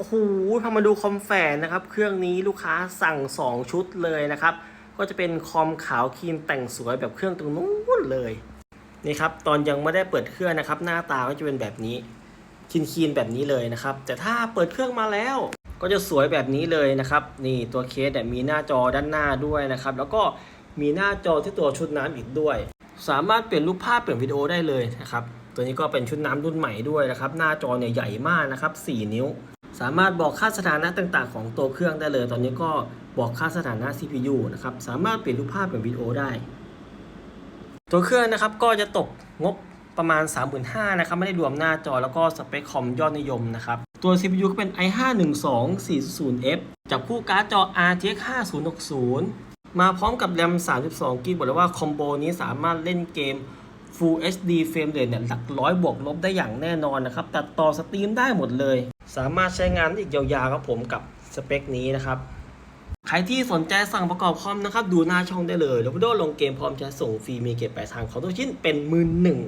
โอ้โหพามาดูคอมแฝนนะครับ เครื่องนี้ลูกค้าสั่ง 2 ชุดเลยนะครับ ก็จะเป็นคอมขาวครีมแต่งสวยแบบเครื่องตรงนู้นเลยนี่ครับตอนยังไม่ได้เปิดเครื่องนะครับ หน้าตาก็จะเป็นแบบนี้คินคีนแบบนี้เลยนะครับ แต่ถ้าเปิดเครื่องมาแล้ว ก็จะสวยแบบนี้เลยนะครับ นี่ตัวเคสเนี่ยมีหน้าจอด้านหน้าด้วยนะครับ แล้วก็มีหน้าจอที่ตัวชุดน้ำอีกด้วย สามารถเปลี่ยนรูปภาพเปลี่ยนวิดีโอได้เลยนะครับตัวนี้ก็เป็นชุดน้ำรุ่นใหม่ด้วยนะครับ หน้าจอเนี่ยใหญ่มากนะครับ 4 นิ้ว สามารถบอกค่าสถานะต่างๆ ของตัวเครื่องได้เลย ตอนนี้ก็บอกค่าสถานะ CPU นะครับ สามารถเปลี่ยนรูปภาพเปลี่ยนวิดีโอได้ ตัวเครื่องนะครับก็จะตกงบประมาณ 35,000นะครับ ไม่ได้รวมหน้าจอแล้วก็สเปคคอมยอดนิยมนะครับ ตัว CPU ก็เป็น i5 12400F จับคู่การ์ดจอ RTX 5060 มาพร้อมกับแรม32 g b บอกเลยว่าคอมโบนี้สามารถเล่นเกม Full HD Frame Rate เนี่ยหลักร้อยบวกลบได้อย่างแน่นอนนะครับ ตัดต่อสตรีมได้หมดเลย สามารถใช้งานได้อีกยาวๆครับผมกับสเปคนี้นะครับ ใครที่สนใจสั่งประกอบคอมนะครับ ดูหน้าช่องได้เลยแล้ววิโอลงเกมพร้อมจะส่งฟรีมีเก็บปลายทางของทุกชิ้นเป็นมือหนึ่ง